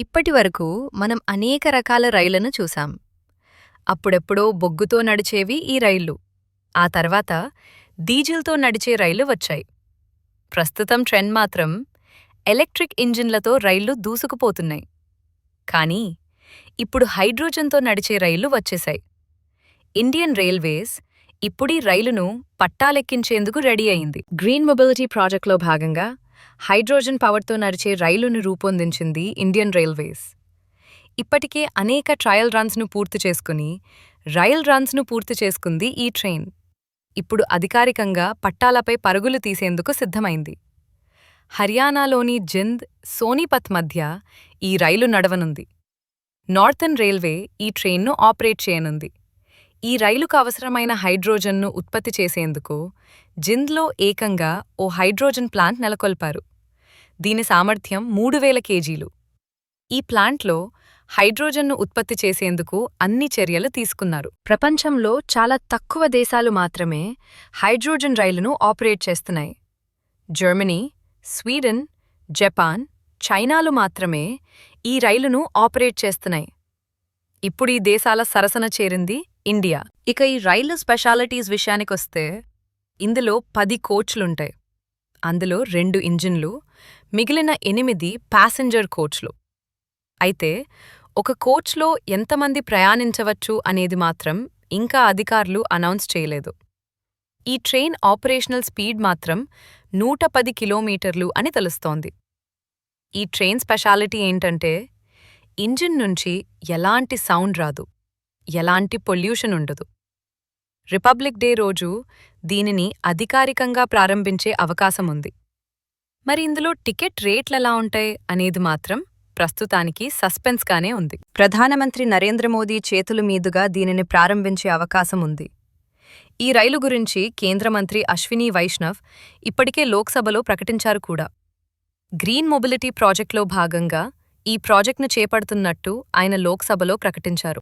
ఇప్పటివరకు మనం అనేక రకాల రైళ్ళను చూశాం. అప్పుడెప్పుడో బొగ్గుతో నడిచేవి ఈ రైళ్ళు. ఆ తర్వాత డీజిల్తో నడిచే రైళ్ళు వచ్చాయి. ప్రస్తుతం ట్రెండ్ మాత్రం ఎలక్ట్రిక్ ఇంజిన్లతో రైళ్ళు దూసుకుపోతున్నాయి. కానీ ఇప్పుడు హైడ్రోజన్తో నడిచే రైళ్ళు వచ్చేశాయి. ఇండియన్ రైల్వేస్ ఇప్పుడీ రైలును పట్టాలెక్కించేందుకు రెడీ అయింది. గ్రీన్ మొబిలిటీ ప్రాజెక్టులో భాగంగా హైడ్రోజన్ పవర్తో నడిచే రైలును రూపొందించింది ఇండియన్ రైల్వేస్. ఇప్పటికే అనేక ట్రయల్ రన్స్ను పూర్తి చేసుకుని రైల్ రన్స్ను పూర్తి చేసుకుంది ఈ ట్రైన్. ఇప్పుడు అధికారికంగా పట్టాలపై పరుగులు తీసేందుకు సిద్ధమైంది. హర్యానాలోని జింద్ సోనీపత్ మధ్య ఈ రైలు నడవనుంది. నార్థన్ రైల్వే ఈ ట్రైన్ను ఆపరేట్ చేయనుంది. ఈ రైలుకు అవసరమైన హైడ్రోజన్ను ఉత్పత్తి చేసేందుకు జింద్లో ఏకంగా ఓ హైడ్రోజన్ ప్లాంట్ నెలకొల్పారు. దీని సామర్థ్యం మూడు వేల కేజీలు. ఈ ప్లాంట్లో హైడ్రోజన్ను ఉత్పత్తి చేసేందుకు అన్ని చర్యలు తీసుకున్నారు. ప్రపంచంలో చాలా తక్కువ దేశాలు మాత్రమే హైడ్రోజన్ రైలును ఆపరేట్ చేస్తున్నాయి. జర్మనీ స్వీడన్ జపాన్ చైనాలు మాత్రమే ఈ రైలును ఆపరేట్ చేస్తున్నాయి. ఇప్పుడు ఈ దేశాల సరసన చేరింది ఇండియా. ఇక ఈ రైలు స్పెషాలిటీస్ విషయానికొస్తే ఇందులో పది కోచ్లుంటాయి. అందులో రెండు ఇంజిన్లు మిగిలిన ఎనిమిది ప్యాసింజర్ కోచ్లు. అయితే ఒక కోచ్లో ఎంతమంది ప్రయాణించవచ్చు అనేది మాత్రం ఇంకా అధికారులు అనౌన్స్ చేయలేదు. ఈ ట్రైన్ ఆపరేషనల్ స్పీడ్ మాత్రం నూట పది కిలోమీటర్లు అని తెలుస్తోంది. ఈ ట్రైన్ స్పెషాలిటీ ఏంటంటే ఇంజిన్ నుంచి ఎలాంటి సౌండ్ రాదు ఎలాంటి పొల్యూషన్ ఉండదు. రిపబ్లిక్ డే రోజు దీనిని అధికారికంగా ప్రారంభించే అవకాశం ఉంది. మరి ఇందులో టికెట్ రేట్లెలా ఉంటాయి అనేది మాత్రం ప్రస్తుతానికి సస్పెన్స్గానే ఉంది. ప్రధానమంత్రి నరేంద్ర మోదీ చేతుల మీదుగా దీనిని ప్రారంభించే అవకాశం ఉంది. ఈ రైలు గురించి కేంద్ర మంత్రి అశ్విని వైష్ణవ్ ఇప్పటికే లోక్సభలో ప్రకటించారు కూడా. గ్రీన్ మొబిలిటీ ప్రాజెక్టులో భాగంగా ఈ ప్రాజెక్ట్ను చేపడుతున్నట్టు ఆయన లోక్సభలో ప్రకటించారు.